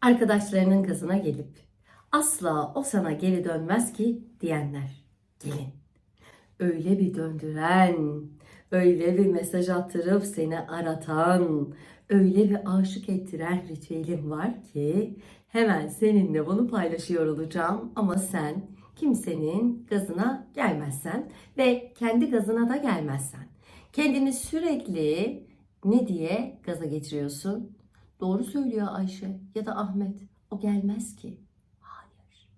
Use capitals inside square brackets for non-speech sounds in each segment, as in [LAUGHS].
Arkadaşlarının gazına gelip asla o sana geri dönmez ki diyenler gelin. Öyle bir döndüren, öyle bir mesaj attırıp seni aratan, öyle bir aşık ettiren ritüelim var ki hemen seninle bunu paylaşıyor olacağım ama sen kimsenin gazına gelmezsen ve kendi gazına da gelmezsen kendini sürekli ne diye gaza getiriyorsun? Doğru söylüyor Ayşe ya da Ahmet. O gelmez ki. Hayır.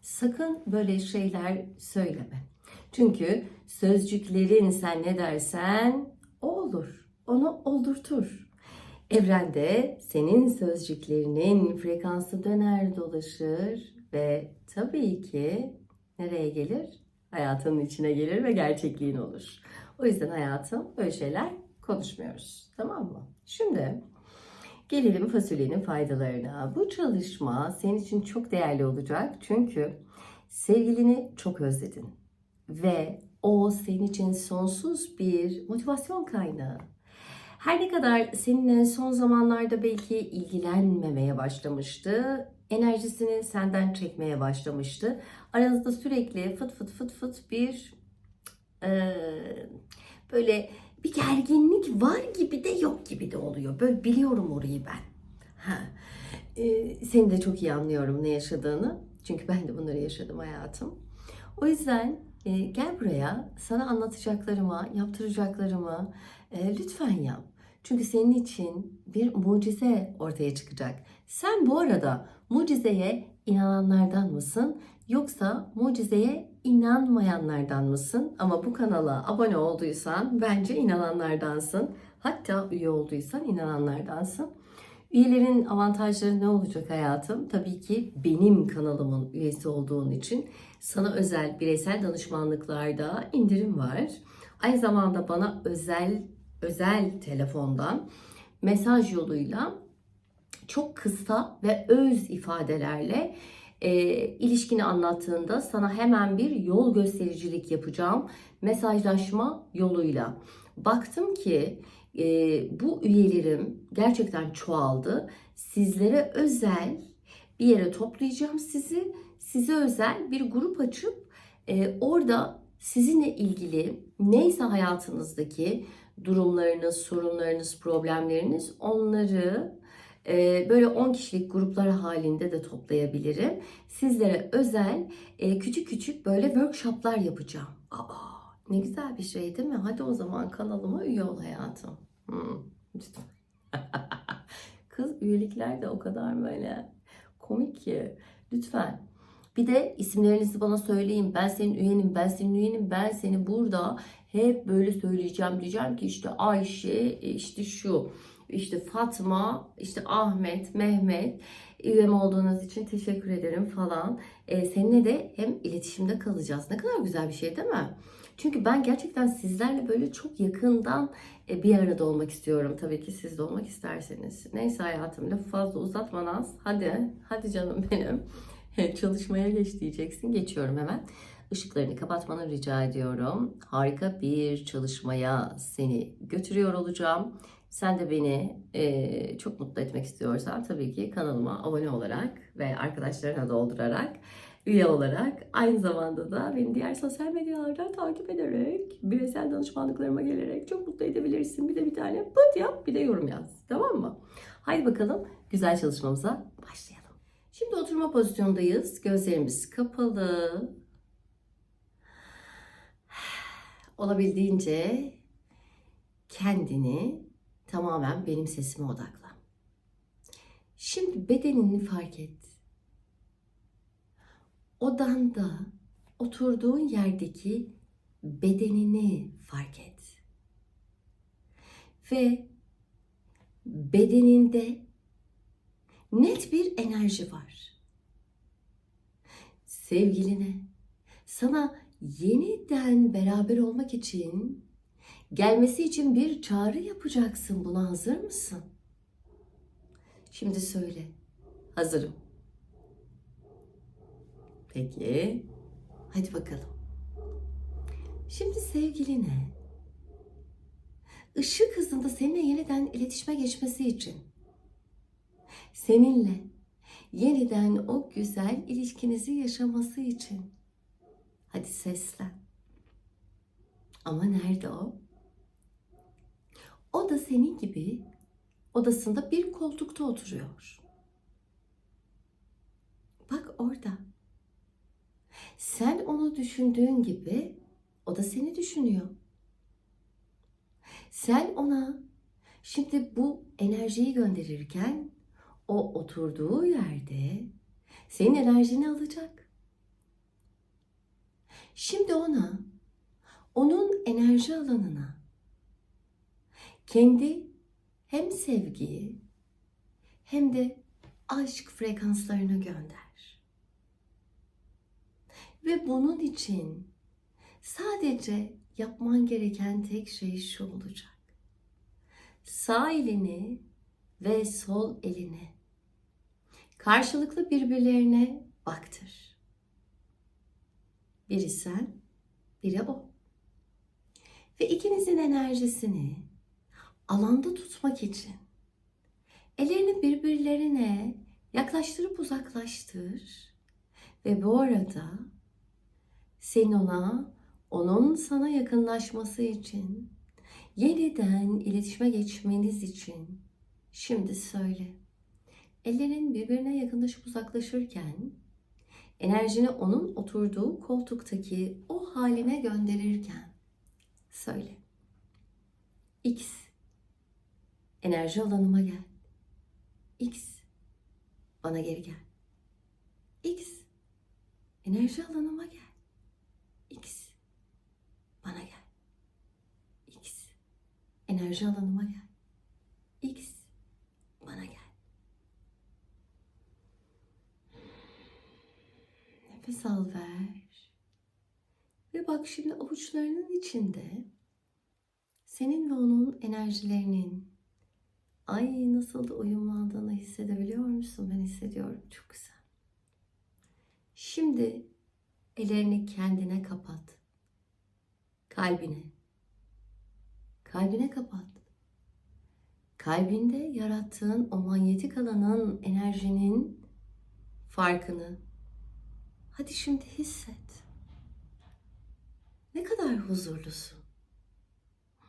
Sakın böyle şeyler söyleme. Çünkü sözcüklerin sen ne dersen o olur. Onu oldurtur. Evrende senin sözcüklerinin frekansı döner dolaşır ve tabii ki nereye gelir? Hayatının içine gelir ve gerçekliğin olur. O yüzden hayatım böyle şeyler konuşmuyoruz. Tamam mı? Şimdi gelelim fasulyenin faydalarına. Bu çalışma senin için çok değerli olacak. Çünkü sevgilini çok özledin. Ve o senin için sonsuz bir motivasyon kaynağı. Her ne kadar seninle son zamanlarda belki ilgilenmemeye başlamıştı, enerjisini senden çekmeye başlamıştı. Aranızda sürekli fıt fıt fıt fıt bir eee, böyle bir gerginlik var gibi de yok gibi de oluyor. Böyle biliyorum orayı ben. Ha. Eee, seni de çok iyi anlıyorum ne yaşadığını. Çünkü ben de bunları yaşadım hayatım. O yüzden e, gel buraya sana anlatacaklarıma, yaptıracaklarımı e, lütfen yap. Çünkü senin için bir mucize ortaya çıkacak. Sen bu arada mucizeye inananlardan mısın? Yoksa mucizeye inanmayanlardan mısın? Ama bu kanala abone olduysan bence inananlardansın. Hatta üye olduysan inananlardansın. Üyelerin avantajları ne olacak hayatım? Tabii ki benim kanalımın üyesi olduğun için sana özel bireysel danışmanlıklarda indirim var. Aynı zamanda bana özel özel telefondan mesaj yoluyla çok kısa ve öz ifadelerle e, ilişkini anlattığında sana hemen bir yol göstericilik yapacağım mesajlaşma yoluyla. Baktım ki e, bu üyelerim gerçekten çoğaldı. Sizlere özel bir yere toplayacağım sizi. Size özel bir grup açıp e, orada sizinle ilgili neyse hayatınızdaki durumlarınız, sorunlarınız, problemleriniz onları böyle 10 kişilik gruplar halinde de toplayabilirim. Sizlere özel e, küçük küçük böyle workshoplar yapacağım. Aa, ne güzel bir şey değil mi? Hadi o zaman kanalıma üye ol hayatım. Hmm. [LAUGHS] Kız üyelikler de o kadar böyle komik ki. Lütfen. Bir de isimlerinizi bana söyleyin. Ben senin üyenim, ben senin üyenim, ben seni burada hep böyle söyleyeceğim. Diyeceğim ki işte Ayşe, işte şu, işte Fatma, işte Ahmet, Mehmet üyem olduğunuz için teşekkür ederim falan. Ee, seninle de hem iletişimde kalacağız. Ne kadar güzel bir şey değil mi? Çünkü ben gerçekten sizlerle böyle çok yakından e, bir arada olmak istiyorum. Tabii ki siz de olmak isterseniz. Neyse hayatım lafı fazla uzatmanaz. Hadi, hadi canım benim. [LAUGHS] Çalışmaya geç diyeceksin. Geçiyorum hemen. Işıklarını kapatmanı rica ediyorum. Harika bir çalışmaya seni götürüyor olacağım. Sen de beni e, çok mutlu etmek istiyorsan tabii ki kanalıma abone olarak ve arkadaşlarına doldurarak üye olarak aynı zamanda da beni diğer sosyal medyalardan takip ederek bireysel danışmanlıklarıma gelerek çok mutlu edebilirsin. Bir de bir tane pıt yap bir de yorum yaz. Tamam mı? Haydi bakalım güzel çalışmamıza başlayalım. Şimdi oturma pozisyondayız. Gözlerimiz kapalı. [SIGHS] Olabildiğince kendini tamamen benim sesime odakla. Şimdi bedenini fark et. Odanda oturduğun yerdeki bedenini fark et. Ve bedeninde net bir enerji var. Sevgiline, sana yeniden beraber olmak için, gelmesi için bir çağrı yapacaksın. Buna hazır mısın? Şimdi söyle. Hazırım. Peki. Hadi bakalım. Şimdi sevgiline ışık hızında seninle yeniden iletişime geçmesi için seninle yeniden o güzel ilişkinizi yaşaması için. Hadi seslen. Ama nerede o? O da senin gibi odasında bir koltukta oturuyor. Bak orada. Sen onu düşündüğün gibi o da seni düşünüyor. Sen ona şimdi bu enerjiyi gönderirken o oturduğu yerde senin enerjini alacak. Şimdi ona onun enerji alanına kendi hem sevgiyi hem de aşk frekanslarını gönder. Ve bunun için sadece yapman gereken tek şey şu olacak. Sağ elini ve sol elini karşılıklı birbirlerine baktır. Biri sen, biri o. Ve ikinizin enerjisini alanda tutmak için ellerini birbirlerine yaklaştırıp uzaklaştır. Ve bu arada sen ona, onun sana yakınlaşması için, yeniden iletişime geçmeniz için şimdi söyle. Ellerin birbirine yakınlaşıp uzaklaşırken enerjini onun oturduğu koltuktaki o haline gönderirken söyle. X enerji alanıma gel. X bana geri gel. X enerji alanıma gel. X bana gel. X enerji alanıma gel. X bana gel. Nefes al ver. Ve bak şimdi avuçlarının içinde senin ve onun enerjilerinin ay nasıl da uyumlandığını hissedebiliyor musun? Ben hissediyorum. Çok güzel. Şimdi ellerini kendine kapat. Kalbine. Kalbine kapat. Kalbinde yarattığın o manyetik alanın enerjinin farkını hadi şimdi hisset. Ne kadar huzurlusun.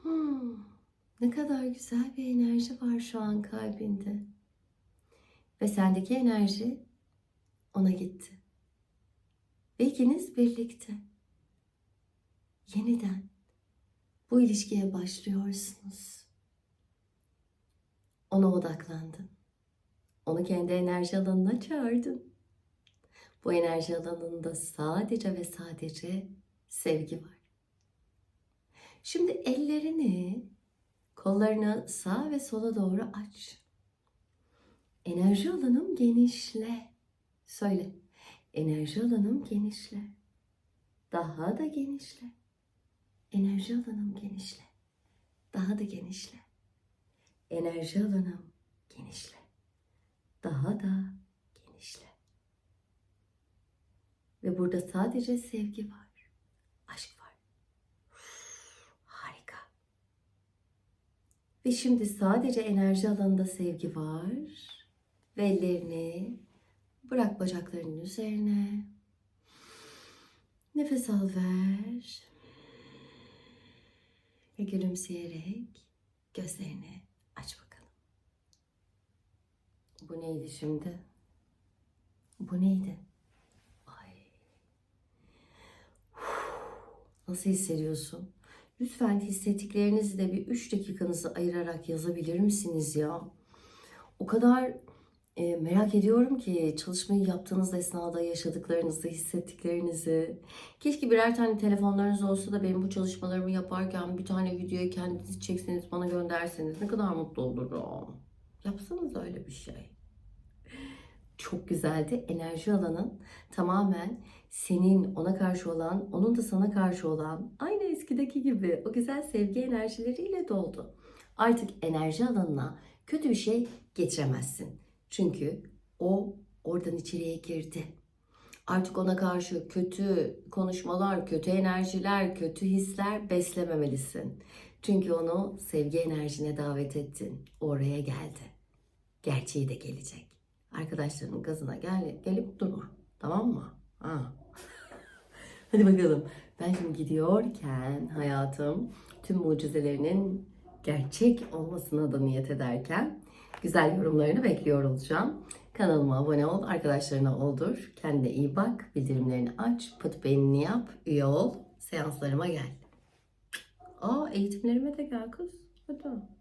Hmm, ne kadar güzel bir enerji var şu an kalbinde. Ve sendeki enerji ona gitti. Ve ikiniz birlikte yeniden bu ilişkiye başlıyorsunuz. Ona odaklandın. Onu kendi enerji alanına çağırdın. Bu enerji alanında sadece ve sadece sevgi var. Şimdi ellerini, kollarını sağa ve sola doğru aç. Enerji alanım genişle. Söyle. Enerji alanım genişle. Daha da genişle. Enerji alanım genişle. Daha da genişle. Enerji alanım genişle. Daha da genişle. Ve burada sadece sevgi var. Aşk var. Harika. Ve şimdi sadece enerji alanında sevgi var. Ve ellerini bırak bacaklarının üzerine. Nefes al ver. Ve gülümseyerek gözlerini aç bakalım. Bu neydi şimdi? Bu neydi? Ay. Nasıl hissediyorsun? Lütfen hissettiklerinizi de bir 3 dakikanızı ayırarak yazabilir misiniz ya? O kadar e, merak ediyorum ki çalışmayı yaptığınız esnada yaşadıklarınızı, hissettiklerinizi. Keşke birer tane telefonlarınız olsa da benim bu çalışmalarımı yaparken bir tane videoyu kendiniz çekseniz bana gönderseniz ne kadar mutlu olurum. Yapsanız öyle bir şey. Çok güzeldi. Enerji alanın tamamen senin ona karşı olan, onun da sana karşı olan aynı eskideki gibi o güzel sevgi enerjileriyle doldu. Artık enerji alanına kötü bir şey getiremezsin. Çünkü o oradan içeriye girdi. Artık ona karşı kötü konuşmalar, kötü enerjiler, kötü hisler beslememelisin. Çünkü onu sevgi enerjine davet ettin. Oraya geldi. Gerçeği de gelecek. Arkadaşlarının gazına gel, gelip durma. Tamam mı? Ha. [LAUGHS] Hadi bakalım. Ben şimdi gidiyorken hayatım tüm mucizelerinin gerçek olmasına da niyet ederken güzel yorumlarını bekliyor olacağım. Kanalıma abone ol, arkadaşlarına oldur. Kendine iyi bak, bildirimlerini aç, pıt beğenini yap, üye ol, seanslarıma gel. Aa eğitimlerime de gel kız. Hadi.